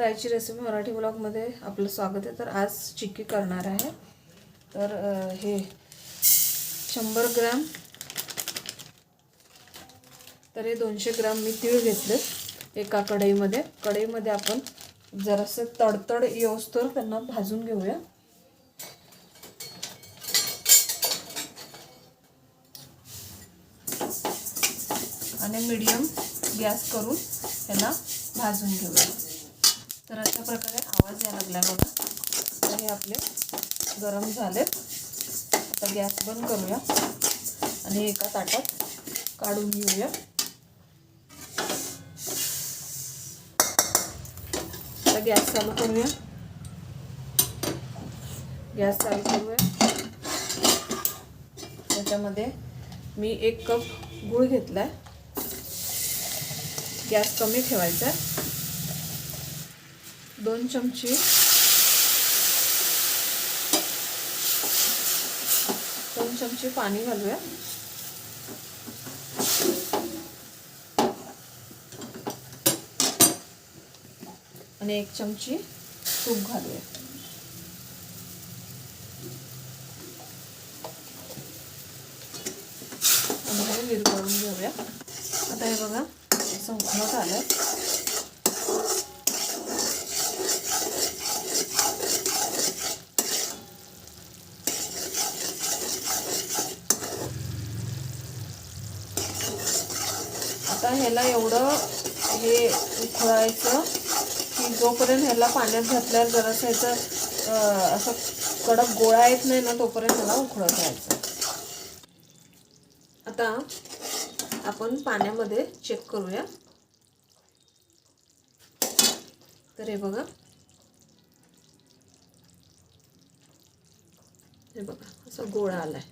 करायची रेसिपी मराठी ब्लॉगमध्ये आपलं स्वागत आहे. तर आज चिक्की करणार आहे. तर हे शंभर ग्राम तर हे दोनशे ग्रॅम मी तीळ घेतले एका कढईमध्ये. कढईमध्ये आपण जरासं तडतड येऊस्तर त्यांना भाजून घेऊया. आणि मीडियम गॅस करून त्याला भाजून घेऊया. तर अशा प्रकारे आवाज या लागला बघा. तर हे आपले गरम झालेत. आता गॅस बंद करूया आणि एका ताटात काढून घेऊया. आता गॅस चालू करूया. गॅस चालू करूया. त्याच्यामध्ये मी एक कप गूळ आहे गॅस कमी ठेवायचा आहे. दोन चमची. दोन चमचे पाणी घालूया. आणि एक चमची तूप घालूया. आणि हे विरघळून घेऊया. आता हे बघा असं उकळत आलं आता ह्याला एवढं हे उकळायचं की जोपर्यंत ह्याला पाण्यात घातल्यावर जरासं ह्याचं असं कडक गोळा येत नाही ना तोपर्यंत ह्याला उकळत राहायचं. आता आपण पाण्यामध्ये चेक करूया. तर हे बघा. हे बघा असा गोळा आलाय.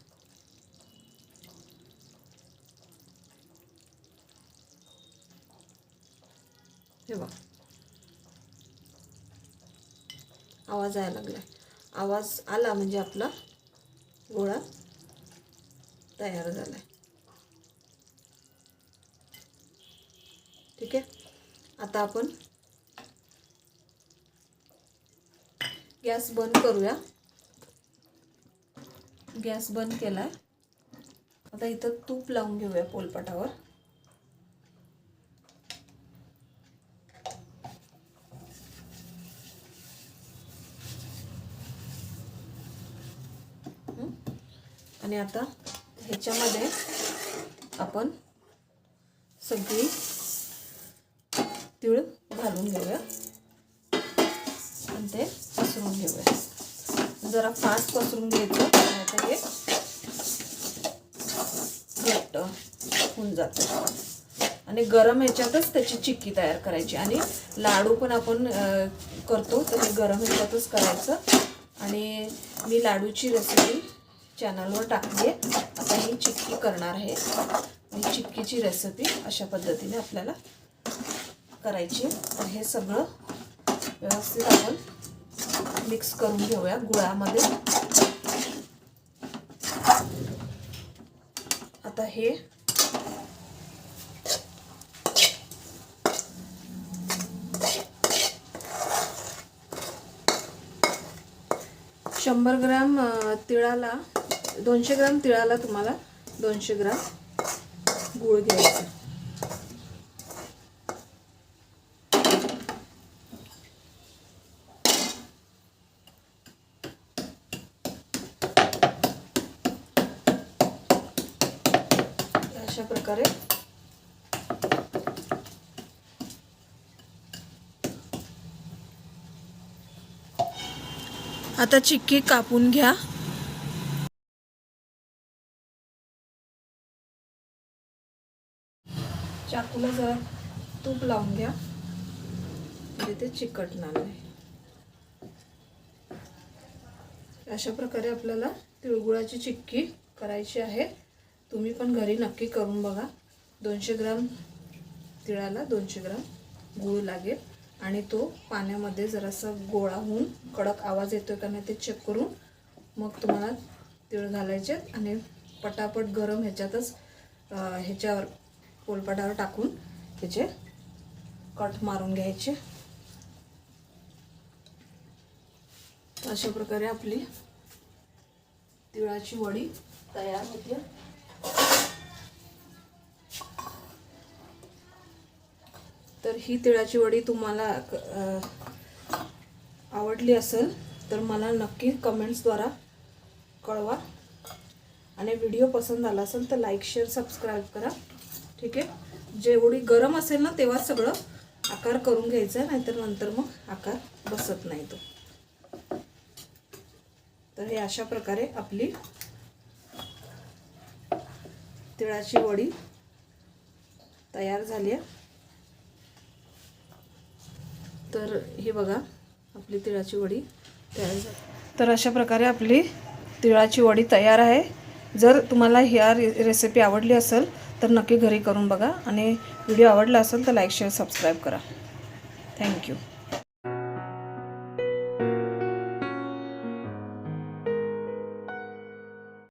हे बघ. आवाज यायला लागलाय. आवाज आला म्हणजे आपला गोळा तयार झालाय. ठीक आहे? आता आपण गॅस बंद करूया. गॅस बंद केलाय. आता इथं तूप लावून घेऊया पोलपाटावर. आणि आता ह्याच्यामध्ये आपण सगळी तीळ घालून घेऊया. आणि ते पसरून घेऊया. जरा फास्ट पसरून घ्यायचं आता हे घट्ट होऊन जातं. आणि गरम ह्याच्यातच त्याची चिक्की तयार करायची. आणि लाडू पण आपण करतो तर हे गरम ह्याच्यातच करायचं. आणि मी लाडूची रेसिपी चॅनलवर टाकली आहे आता ही चिक्की करणार आहे. ही चिक्कीची रेसिपी अशा पद्धतीने आपल्याला करायची तर हे सगळं व्यवस्थित आपण मिक्स करून घेऊया गुळामध्ये. आता हे शंभर ग्रॅम तिळाला दोनशे ग्राम तिळाला तुम्हाला. दोनशे ग्राम गूळ घ्यायचा. अशा प्रकारे. आता चिक्की कापून घ्या. चाकूला जरा तूप लावून घ्या. म्हणजे ते चिकटणार नाही. अशा प्रकारे आपल्याला तिळगुळाची चिक्की करायची आहे. तुम्ही पण घरी नक्की करून बघा. दोनशे ग्राम तिळाला दोनशे ग्राम गूळ लागेल. आणि तो पाण्यामध्ये जरासा गोळा होऊन कडक आवाज येतोय का नाही ते चेक करून मग तुम्हाला तिळ घालायचे. आणि पटापट गरम ह्याच्यातच ह्याच्यावर पोलपाटावर टाकून त्याचे कट मारून घ्यायचे. अशा प्रकारे आपली तिळाची वडी तयार होते. तर ही तिळाची वडी तुम्हाला आवडली असेल तर मला नक्की कमेंट्सद्वारा कळवा. आणि व्हिडिओ पसंत आला असेल तर लाईक शेअर सबस्क्राईब करा. ठीक आहे? जेवढी गरम असेल ना तेव्हा सगळं आकार करून घ्यायचा नाहीतर नंतर मग आकार बसत नाही तो. तर हे अशा प्रकारे आपली तिळाची वडी तयार झाली आहे. तर हे बघा आपली तिळाची वडी तयार झाली. तर अशा प्रकारे आपली तिळाची वडी तयार आहे. जर तुम्हाला ह्या रे रेसिपी आवडली असेल तर नक्की घरी करून बघा. आणि व्हिडिओ आवडला असेल तर लाईक शेअर सबस्क्राईब करा. Thank you